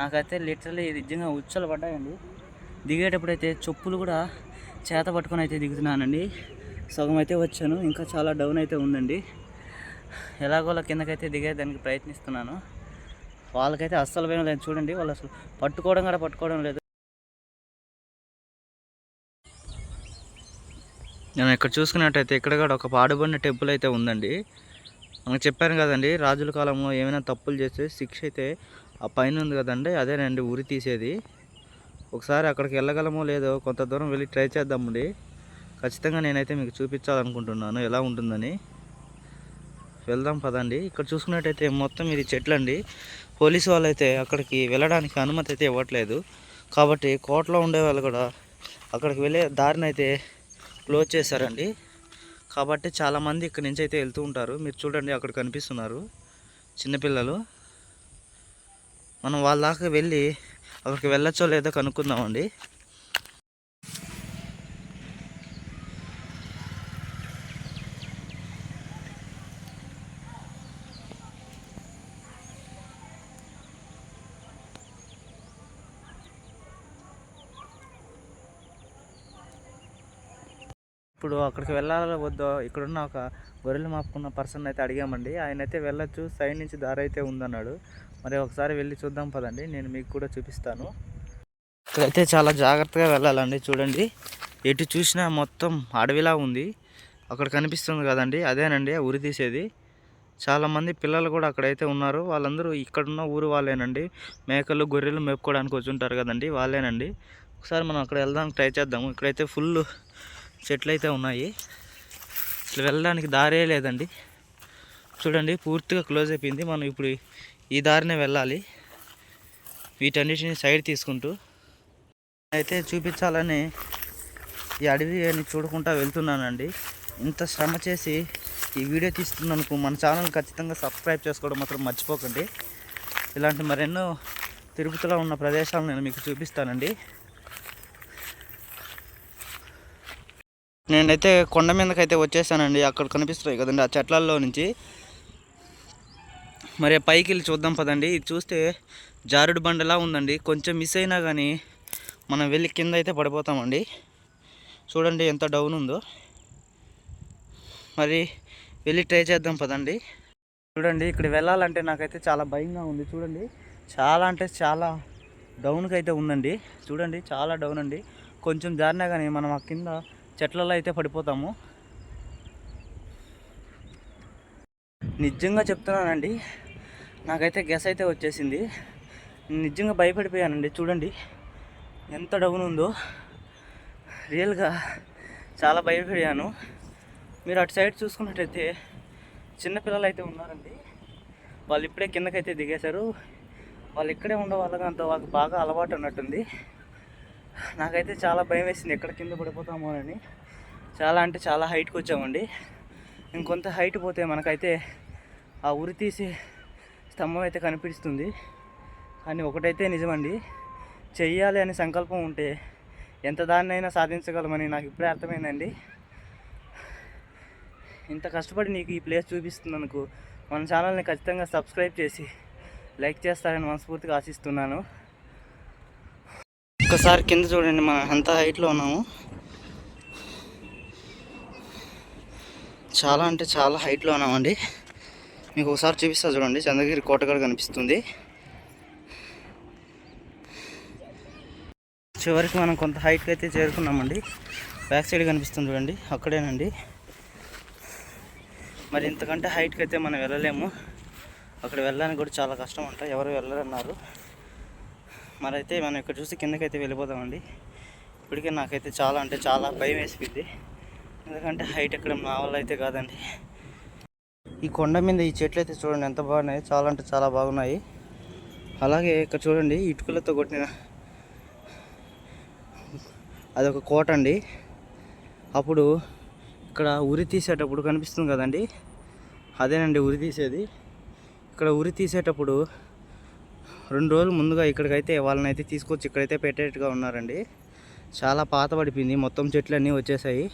నాకైతే లిటరలీ నిజంగా ఉచ్చలు పడ్డాయండి. దిగేటప్పుడు అయితే చెప్పులు కూడా చేత పట్టుకొని అయితే దిగుతున్నానండి. సగం అయితే వచ్చాను ఇంకా చాలా డౌన్ అయితే ఉందండి. ఎలాగోలా కిందకైతే దిగేదానికి ప్రయత్నిస్తున్నాను. వాళ్ళకైతే అస్సలు భయం లేదు. చూడండి వాళ్ళు అసలు పట్టుకోవడం కూడా పట్టుకోవడం లేదు. నేను ఇక్కడ చూసుకున్నట్టయితే ఇక్కడ కూడా ఒక పాడుబడిన టెంపుల్ అయితే ఉందండి. మనకు చెప్పాను కదండి రాజుల కాలంలో ఏమైనా తప్పులు చేస్తే శిక్ష అయితే ఆ పైన ఉంది కదండి అదేనండి ఉరి తీసేది. ఒకసారి అక్కడికి వెళ్ళగలమో లేదో కొంత దూరం వెళ్ళి ట్రై చేద్దామండి. ఖచ్చితంగా నేనైతే మీకు చూపించాలనుకుంటున్నాను ఎలా ఉంటుందని. వెళ్దాం పదండి. ఇక్కడ చూసుకున్నట్టయితే మొత్తం ఇది చెట్లండి. పోలీసు వాళ్ళు అయితే అక్కడికి వెళ్ళడానికి అనుమతి అయితే ఇవ్వట్లేదు. కాబట్టి కోటలో ఉండే వాళ్ళు కూడా అక్కడికి వెళ్ళే దారిని అయితే క్లోజ్ చేశారండి. కాబట్టి చాలామంది ఇక్కడి నుంచి అయితే వెళ్తూ ఉంటారు. మీరు చూడండి అక్కడ కనిపిస్తున్నారు చిన్నపిల్లలు మనం వాళ్ళ దాకా వెళ్ళి అక్కడికి వెళ్ళొచ్చో లేదో కనుక్కుందామండి. ఇప్పుడు అక్కడికి వెళ్ళాలో వద్దో? ఇక్కడున్న ఒక గొర్రెలు మాపుకున్న పర్సన్ అయితే అడిగామండి. ఆయన అయితే వెళ్ళొచ్చు సైడ్ నుంచి దారి అయితే ఉందన్నాడు. మరి ఒకసారి వెళ్ళి చూద్దాం పదండి నేను మీకు కూడా చూపిస్తాను. ఇక్కడైతే చాలా జాగ్రత్తగా వెళ్ళాలండి చూడండి. ఎటు చూసినా మొత్తం అడవిలా ఉంది. అక్కడ కనిపిస్తుంది కదండి అదేనండి ఉరి తీసేది. చాలామంది పిల్లలు కూడా అక్కడైతే ఉన్నారు. వాళ్ళందరూ ఇక్కడున్న ఊరు వాళ్ళేనండి. మేకలు గొర్రెలు మేపుకోవడానికి వచ్చి ఉంటారు కదండి వాళ్ళేనండి. ఒకసారి మనం అక్కడ వెళ్దానికి ట్రై చేద్దాము. ఇక్కడైతే ఫుల్ చెట్లు అయితే ఉన్నాయి. అసలు వెళ్ళడానికి దారే లేదండి. చూడండి పూర్తిగా క్లోజ్ అయిపోయింది. మనం ఇప్పుడు ఈ దారినే వెళ్ళాలి. వీటన్నిటిని సైడ్ తీసుకుంటూ అయితే చూపించాలని ఈ అడవి అని చూడకుండా వెళ్తున్నానండి. ఇంత శ్రమ చేసి ఈ వీడియో తీస్తున్నందుకు మన ఛానల్ ఖచ్చితంగా సబ్స్క్రైబ్ చేసుకోవడం మాత్రం మర్చిపోకండి. ఇలాంటి మరెన్నో తిరుపతిలో ఉన్న ప్రదేశాలు నేను మీకు చూపిస్తానండి. నేనైతే కొండ మీదకైతే వచ్చేసానండి. అక్కడ కనిపిస్తాయి కదండి ఆ చెట్లల్లో నుంచి. మరి పైకి వెళ్ళి చూద్దాం పదండి. ఇది చూస్తే జారుడు బండలా ఉందండి. కొంచెం మిస్ అయినా కానీ మనం వెళ్ళి కింద అయితే పడిపోతామండి. చూడండి ఎంత డౌన్ ఉందో. మరి వెళ్ళి ట్రై చేద్దాం పదండి. చూడండి ఇక్కడ వెళ్ళాలంటే నాకైతే చాలా భయంగా ఉంది. చూడండి చాలా అంటే చాలా డౌన్కి అయితే ఉందండి. చూడండి చాలా డౌన్ అండి. కొంచెం జారినా కానీ మనం ఆ కింద చెట్లలో అయితే పడిపోతాము. నిజంగా చెప్తున్నానండి నాకైతే గెస్ అయితే వచ్చేసింది. నిజంగా భయపడిపోయానండి చూడండి ఎంత డౌన్ ఉందో. రియల్గా చాలా భయపడియాను మీరు అటు సైడ్ చూసుకున్నట్టయితే చిన్నపిల్లలు అయితే ఉన్నారండి. వాళ్ళు ఇప్పుడే కిందకైతే దిగేశారు. వాళ్ళు ఇక్కడే ఉండే వాళ్ళకి అంత వాళ్ళకి బాగా అలవాటు ఉన్నట్టుంది నాకైతే చాలా భయం వేసింది ఎక్కడ కింద పడిపోతామో అని. చాలా అంటే చాలా హైట్కి వచ్చామండి. ఇంకొంత హైట్ పోతే మనకైతే ఆ ఉరి తీసి స్తంభం అయితే కనిపిస్తుంది. కానీ ఒకటైతే నిజమండి చెయ్యాలి అనే సంకల్పం ఉంటే ఎంత దాన్నైనా సాధించగలమని నాకు ఇప్పుడే అర్థమైందండి. ఇంత కష్టపడి నీకు ఈ ప్లేస్ చూపిస్తున్నందుకు మన ఛానల్ని ఖచ్చితంగా సబ్స్క్రైబ్ చేసి లైక్ చేస్తారని మనస్ఫూర్తిగా ఆశిస్తున్నాను. ఒక్కసారి కింద చూడండి మనం ఎంత హైట్లో ఉన్నాము. చాలా అంటే చాలా హైట్లో ఉన్నామండి. మీకు ఒకసారి చూపిస్తా చూడండి చంద్రగిరి కోటగాడు కనిపిస్తుంది. చివరికి మనం కొంత హైట్కి అయితే చేరుకున్నామండి. బ్యాక్ సైడ్ కనిపిస్తుంది చూడండి అక్కడేనండి. మరి ఇంతకంటే హైట్కి అయితే మనం వెళ్ళలేము. అక్కడ వెళ్ళడానికి కూడా చాలా కష్టం అంట ఎవరు వెళ్ళరన్నారు. మరి అయితే మనం ఇక్కడ చూసి కిందకైతే వెళ్ళిపోతామండి ఇప్పటికే నాకైతే చాలా అంటే చాలా భయం వేసిపోయింది. ఎందుకంటే హైట్ ఎక్కడ నా వల్ల అయితే కాదండి. ఈ కొండ మీద ఈ చెట్లు అయితే చూడండి ఎంత బాగున్నాయి. చాలా అంటే చాలా బాగున్నాయి. అలాగే ఇక్కడ చూడండి ఇటుకలతో కొట్టిన అదొక కోట అండి. అప్పుడు ఇక్కడ ఉరి తీసేటప్పుడు కనిపిస్తుంది కదండి. అదేనండి ఉరి తీసేది. ఇక్కడ ఉరి తీసేటప్పుడు రెండు రోజులు ముందుగా ఇక్కడికైతే వాళ్ళని అయితే తీసుకొచ్చి ఇక్కడైతే పెట్టేట్టుగా ఉన్నారండి. చాలా పాత పడిపోయింది. మొత్తం చెట్లు అన్నీ వచ్చేసాయి.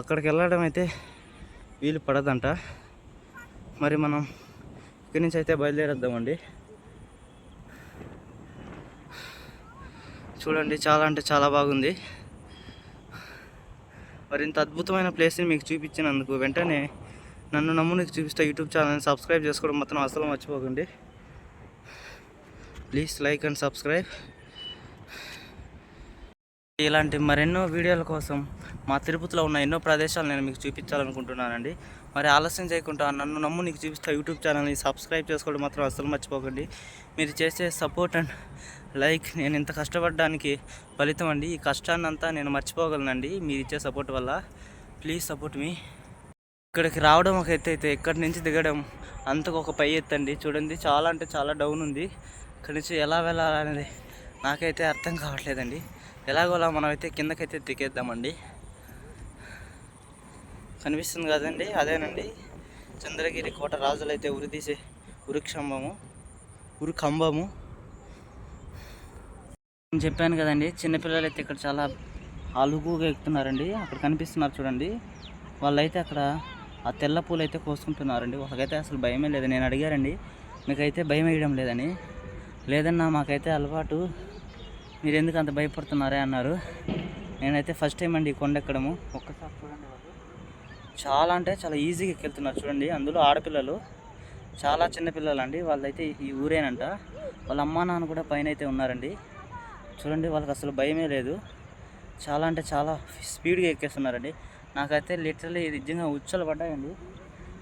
అక్కడికి వెళ్ళడం అయితే వీలు పడదంట. మరి మనం ఇక్కడి నుంచి అయితే బయలుదేరేద్దామండి. చూడండి చాలా అంటే చాలా బాగుంది. మరి ఇంత అద్భుతమైన ప్లేస్ని మీకు చూపించినందుకు వెంటనే నన్ను నమ్ము నీకు చూపిస్తా యూట్యూబ్ ఛానల్ని సబ్స్క్రైబ్ చేసుకోవడం మాత్రం అసలు మర్చిపోకండి. Please like and subscribe. ఇలాంటి మరెన్నో వీడియోల కోసం మా తిరుపతిలో ఉన్న ఎన్నో ప్రదేశాలు నేను మీకు చూపించాలనుకుంటున్నానండి. మరి ఆలస్యం చేయకుండా నన్ను నమ్ము నీకు చూపిస్తా యూట్యూబ్ ఛానల్ని సబ్స్క్రైబ్ చేసుకోవడం మాత్రం అస్సలు మర్చిపోకండి. మీరు చేసే సపోర్ట్ అండ్ లైక్ నేను ఇంత కష్టపడడానికి ఫలితం అండి. ఈ కష్టాన్ని అంతా నేను మర్చిపోగలనండి మీరు ఇచ్చే సపోర్ట్ వల్ల. ప్లీజ్ సపోర్ట్ మీ. ఇక్కడికి రావడం ఒక ఎత్తు అయితే ఇక్కడి నుంచి దిగడం అంతకు ఒక పై ఎత్తండి. చూడండి చాలా అంటే చాలా డౌన్ ఉంది. ఇక్కడి నుంచి ఎలా వెళ్ళాలనేది నాకైతే అర్థం కావట్లేదండి. ఎలాగోలా మనమైతే కిందకైతే దిగేద్దామండి. కనిపిస్తుంది కదండి? అదేనండి. చంద్రగిరి కోట రాజులైతే ఉరితీసే ఉరిక్షంభము ఉరికంబము. నేను చెప్పాను కదండి చిన్నపిల్లలు అయితే ఇక్కడ చాలా అలుగుగా ఎక్కుతున్నారండి. అక్కడ కనిపిస్తున్నారు చూడండి. వాళ్ళైతే అక్కడ ఆ తెల్ల పూలు అయితే కోసుకుంటున్నారండి. వాళ్ళకైతే అసలు భయమే లేదు. నేను అడిగారండి మీకైతే భయం వేయడం లేదని. లేదన్నా మాకైతే అలవాటు. మీరు ఎందుకు అంత భయపడుతున్నారే అన్నారు. నేనైతే ఫస్ట్ టైం అండి ఈ కొండ ఎక్కడము. ఒక్కసారి చూడండి వాళ్ళు చాలా అంటే చాలా ఈజీగా ఎక్కెళ్తున్నారు చూడండి. అందులో ఆడపిల్లలు చాలా చిన్నపిల్లలు అండి వాళ్ళైతే ఈ ఊరేనంట. వాళ్ళ అమ్మా నాన్న కూడా పైన అయితే ఉన్నారండి. చూడండి వాళ్ళకి అసలు భయమే లేదు. చాలా అంటే చాలా స్పీడ్గా ఎక్కేస్తున్నారండి. నాకైతే లిటరలీ నిజంగా ఉచ్చలు పడ్డాయండి.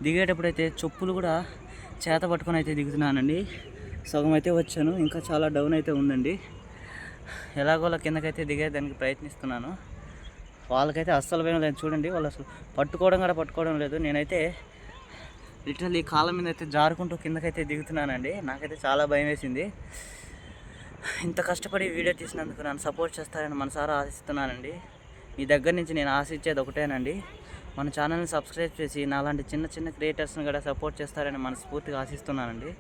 దిగేటప్పుడైతే చెప్పులు కూడా చేత పట్టుకొని అయితే దిగుతున్నానండి. సగం అయితే వచ్చాను ఇంకా చాలా డౌన్ అయితే ఉందండి. ఎలాగోలా కిందకైతే దిగేదానికి ప్రయత్నిస్తున్నాను. వాళ్ళకైతే అస్సలు పోయిన లేదు. చూడండి వాళ్ళు అసలు పట్టుకోవడం కూడా పట్టుకోవడం లేదు. నేనైతే లిటరల్లీ కాళ్ళ మీద అయితే జారుకుంటూ కిందకైతే దిగుతున్నానండి. నాకైతే చాలా భయం వేసింది. ఇంత కష్టపడి వీడియో తీసినందుకు నన్ను సపోర్ట్ చేస్తారని మనసారా ఆశిస్తున్నానండి. మీ దగ్గర నుంచి నేను ఆశించేది ఒకటేనండి. మన ఛానల్ని సబ్స్క్రైబ్ చేసి నాలాంటి చిన్న చిన్న క్రియేటర్స్ని కూడా సపోర్ట్ చేస్తారని మనస్ఫూర్తిగా ఆశిస్తున్నానండి.